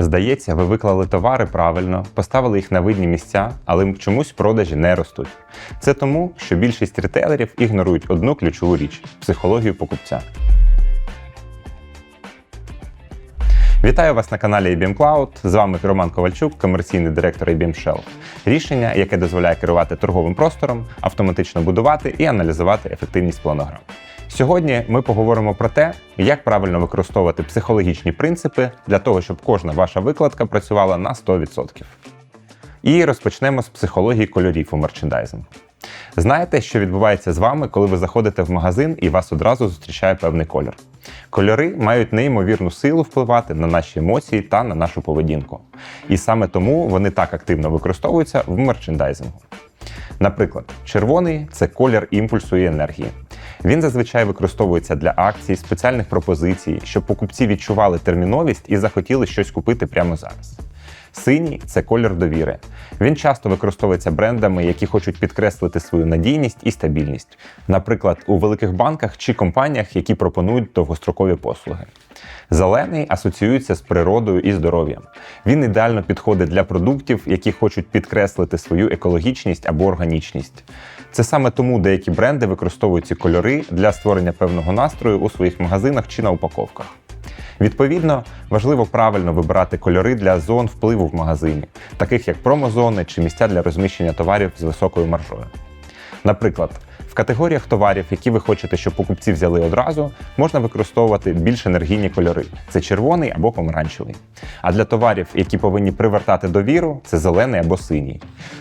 Здається, ви виклали товари правильно, поставили їх на видні місця, але чомусь продажі не ростуть. Це тому, що більшість ретейлерів ігнорують одну ключову річ психологію покупця. Вітаю вас на каналі IBM Cloud. З вами Роман Ковальчук, комерційний директор IBM Shell. Рішення, яке дозволяє керувати торговим простором, автоматично будувати і аналізувати ефективність планограм. Сьогодні ми поговоримо про те, як правильно використовувати психологічні принципи для того, щоб кожна ваша викладка працювала на 100%. І розпочнемо з психології кольорів у мерчендайзингу. Знаєте, що відбувається з вами, коли ви заходите в магазин і вас одразу зустрічає певний кольор? Кольори мають неймовірну силу впливати на наші емоції та на нашу поведінку. І саме тому вони так активно використовуються в мерчендайзингу. Наприклад, червоний це колір імпульсу і енергії. Він зазвичай використовується для акцій, спеціальних пропозицій, щоб покупці відчували терміновість і захотіли щось купити прямо зараз. Синій це колір довіри. Він часто використовується брендами, які хочуть підкреслити свою надійність і стабільність, наприклад, у великих банках чи компаніях, які пропонують довгострокові послуги. Зелений асоціюється з природою і здоров'ям. Він ідеально підходить для продуктів, які хочуть підкреслити свою екологічність або органічність. Це саме тому деякі бренди використовують ці кольори для створення певного настрою у своїх магазинах чи на упаковках. Відповідно, важливо правильно вибирати кольори для зон впливу в магазині, таких як промозони чи місця для розміщення товарів з високою маржою. Наприклад, категоріях товарів, які ви хочете, щоб покупці взяли одразу, можна використовувати більш енергійні кольори це червоний або помаранчевий. А для товарів, які повинні привертати довіру, це зелений або синій.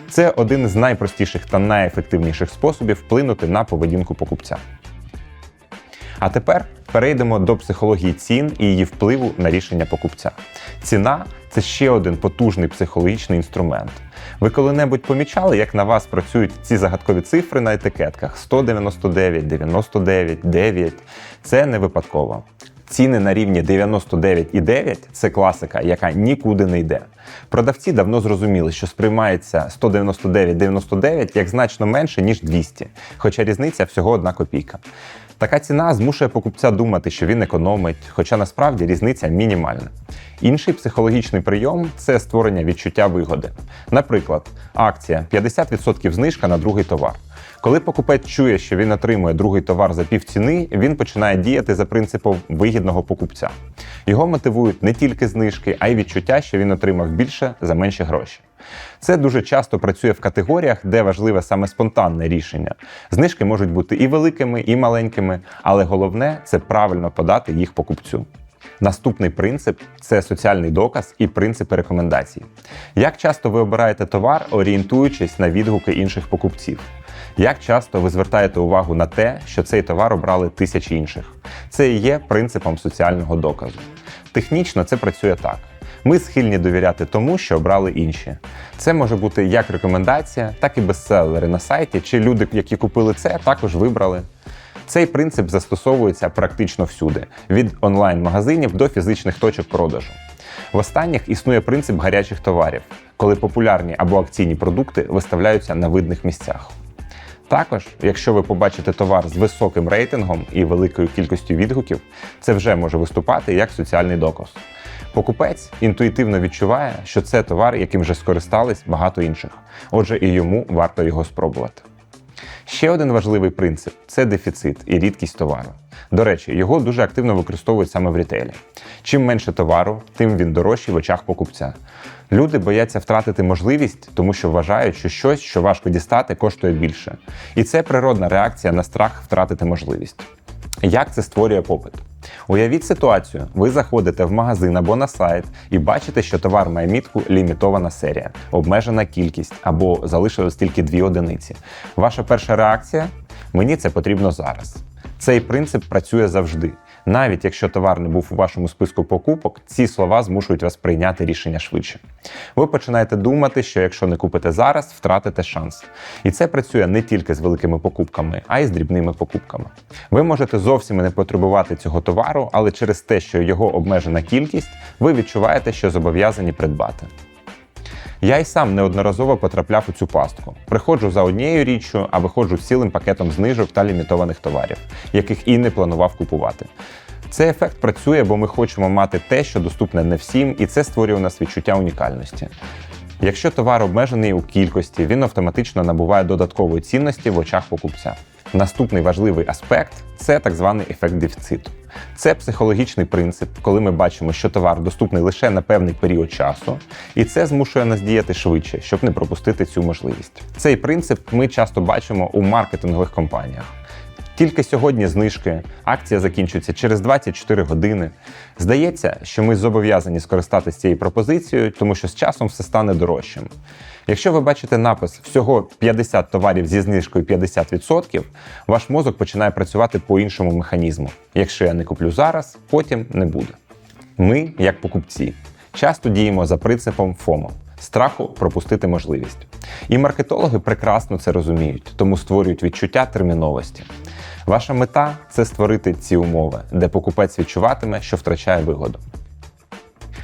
Це один з найпростіших та найефективніших способів вплинути на поведінку покупця. А тепер перейдемо до психології цін і її впливу на рішення покупця. Ціна це ще один потужний психологічний інструмент. Ви коли-небудь помічали, як на вас працюють ці загадкові цифри на етикетках 199, 99, 9. Це не випадково. Ціни на рівні 99,9 – це класика, яка нікуди не йде. Продавці давно зрозуміли, що сприймається 199,99 як значно менше, ніж 200, хоча різниця всього одна копійка. Така ціна змушує покупця думати, що він економить, хоча насправді різниця мінімальна. Інший психологічний прийом це створення відчуття вигоди. Наприклад, акція 50% знижка на другий товар. Коли покупець чує, що він отримує другий товар за півціни, він починає діяти за принципом вигідного покупця. Його мотивують не тільки знижки, а й відчуття, що він отримав більше за менші гроші. Це дуже часто працює в категоріях, де важливе саме спонтанне рішення. Знижки можуть бути і великими, і маленькими, але головне це правильно подати їх покупцю. Наступний принцип це соціальний доказ і принципи рекомендацій. Як часто ви обираєте товар, орієнтуючись на відгуки інших покупців? Як часто ви звертаєте увагу на те, що цей товар обрали тисячі інших? Це і є принципом соціального доказу. Технічно це працює так. Ми схильні довіряти тому, що обрали інші. Це може бути як рекомендація, так і бестселери на сайті, чи люди, які купили це, також вибрали. Цей принцип застосовується практично всюди: від онлайн-магазинів до фізичних точок продажу. В останніх існує принцип гарячих товарів, коли популярні або акційні продукти виставляються на видних місцях. Також, якщо ви побачите товар з високим рейтингом і великою кількістю відгуків, це вже може виступати як соціальний доказ. Покупець інтуїтивно відчуває, що це товар, яким вже скористались багато інших, отже, і йому варто його спробувати. Ще один важливий принцип це дефіцит і рідкість товару. До речі, його дуже активно використовують саме в рітейлі. Чим менше товару, тим він дорожчий в очах покупця. Люди бояться втратити можливість, тому що вважають, що щось, що важко дістати, коштує більше. І це природна реакція на страх втратити можливість. Як це створює попит? Уявіть ситуацію: ви заходите в магазин або на сайт і бачите, що товар має мітку лімітована серія, обмежена кількість або залишилось тільки дві одиниці. Ваша перша реакція мені це потрібно зараз. Цей принцип працює завжди. Навіть якщо товар не був у вашому списку покупок, ці слова змушують вас прийняти рішення швидше. Ви починаєте думати, що якщо не купите зараз, втратите шанс. І це працює не тільки з великими покупками, а й з дрібними покупками. Ви можете зовсім не потребувати цього товару, але через те, що його обмежена кількість, ви відчуваєте, що зобов'язані придбати. Я й сам неодноразово потрапляв у цю пастку. Приходжу за однією річчю, а виходжу з цілим пакетом знижок та лімітованих товарів, яких і не планував купувати. Цей ефект працює, бо ми хочемо мати те, що доступне не всім, і це створює у нас відчуття унікальності. Якщо товар обмежений у кількості, він автоматично набуває додаткової цінності в очах покупця. Наступний важливий аспект це так званий ефект дефіциту. Це психологічний принцип, коли ми бачимо, що товар доступний лише на певний період часу, і це змушує нас діяти швидше, щоб не пропустити цю можливість. Цей принцип ми часто бачимо у маркетингових компаніях. Тільки сьогодні знижки, акція закінчується через 24 години. Здається, що ми зобов'язані скористатися цією пропозицією, тому що з часом все стане дорожчим. Якщо ви бачите напис всього 50 товарів зі знижкою 50%, ваш мозок починає працювати по іншому механізму. Якщо я не куплю зараз, потім не буде. Ми, як покупці, часто діємо за принципом ФОМО страху пропустити можливість. І маркетологи прекрасно це розуміють, тому створюють відчуття терміновості. Ваша мета це створити ці умови, де покупець відчуватиме, що втрачає вигоду.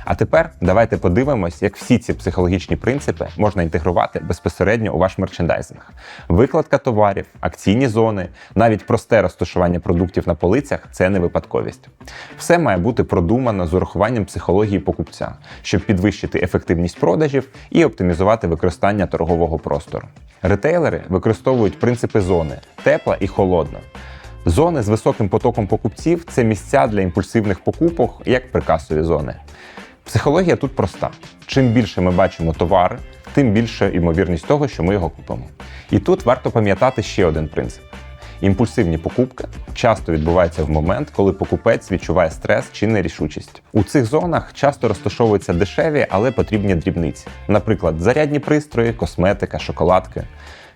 А тепер давайте подивимось, як всі ці психологічні принципи можна інтегрувати безпосередньо у ваш мерчендайзинг. Викладка товарів, акційні зони, навіть просте розташування продуктів на полицях це не випадковість. Все має бути продумано з урахуванням психології покупця, щоб підвищити ефективність продажів і оптимізувати використання торгового простору. Ретейлери використовують принципи зони тепла і холодна. Зони з високим потоком покупців це місця для імпульсивних покупок, як прикасові зони. Психологія тут проста: чим більше ми бачимо товар, тим більша ймовірність того, що ми його купимо. І тут варто пам'ятати ще один принцип: імпульсивні покупки часто відбуваються в момент, коли покупець відчуває стрес чи нерішучість. У цих зонах часто розташовуються дешеві, але потрібні дрібниці, наприклад, зарядні пристрої, косметика, шоколадки.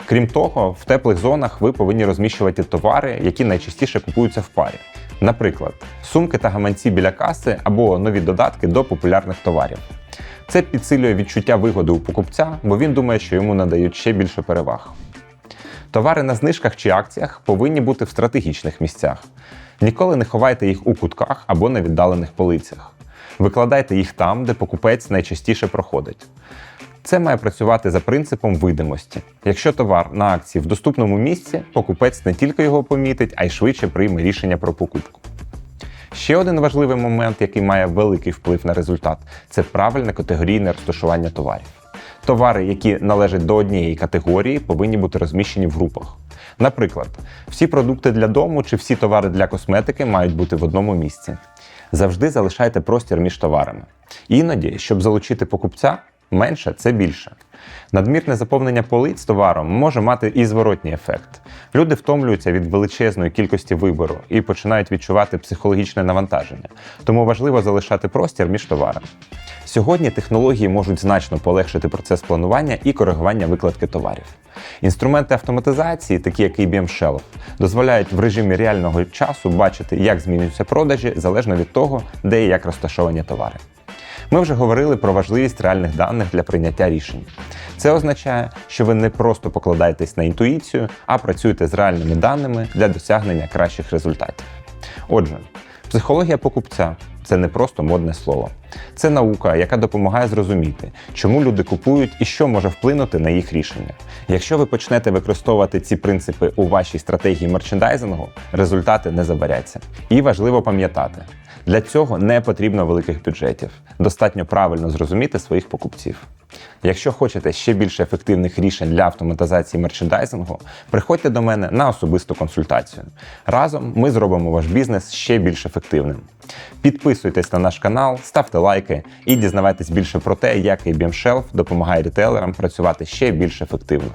Крім того, в теплих зонах ви повинні розміщувати товари, які найчастіше купуються в парі. Наприклад, сумки та гаманці біля каси або нові додатки до популярних товарів. Це підсилює відчуття вигоди у покупця, бо він думає, що йому надають ще більше переваг. Товари на знижках чи акціях повинні бути в стратегічних місцях. Ніколи не ховайте їх у кутках або на віддалених полицях. Викладайте їх там, де покупець найчастіше проходить. Це має працювати за принципом видимості. Якщо товар на акції в доступному місці, покупець не тільки його помітить, а й швидше прийме рішення про покупку. Ще один важливий момент, який має великий вплив на результат, це правильне категорійне розташування товарів. Товари, які належать до однієї категорії, повинні бути розміщені в групах. Наприклад, всі продукти для дому чи всі товари для косметики мають бути в одному місці. Завжди залишайте простір між товарами. Іноді, щоб залучити покупця, менше це більше. Надмірне заповнення полиць товаром може мати і зворотній ефект. Люди втомлюються від величезної кількості вибору і починають відчувати психологічне навантаження, тому важливо залишати простір між товарами. Сьогодні технології можуть значно полегшити процес планування і коригування викладки товарів. Інструменти автоматизації, такі як IBM Shelf, дозволяють в режимі реального часу бачити, як змінюються продажі залежно від того, де і як розташовані товари. Ми вже говорили про важливість реальних даних для прийняття рішень. Це означає, що ви не просто покладаєтесь на інтуїцію, а працюєте з реальними даними для досягнення кращих результатів. Отже, психологія покупця це не просто модне слово. Це наука, яка допомагає зрозуміти, чому люди купують і що може вплинути на їх рішення. Якщо ви почнете використовувати ці принципи у вашій стратегії мерчендайзингу, результати не забаряться. І важливо пам'ятати, для цього не потрібно великих бюджетів. Достатньо правильно зрозуміти своїх покупців. Якщо хочете ще більше ефективних рішень для автоматизації мерчендайзингу, приходьте до мене на особисту консультацію. Разом ми зробимо ваш бізнес ще більш ефективним. Підписуйтесь на наш канал, ставте лайки і дізнавайтесь більше про те, як IBM Shelf допомагає рітейлерам працювати ще більш ефективно.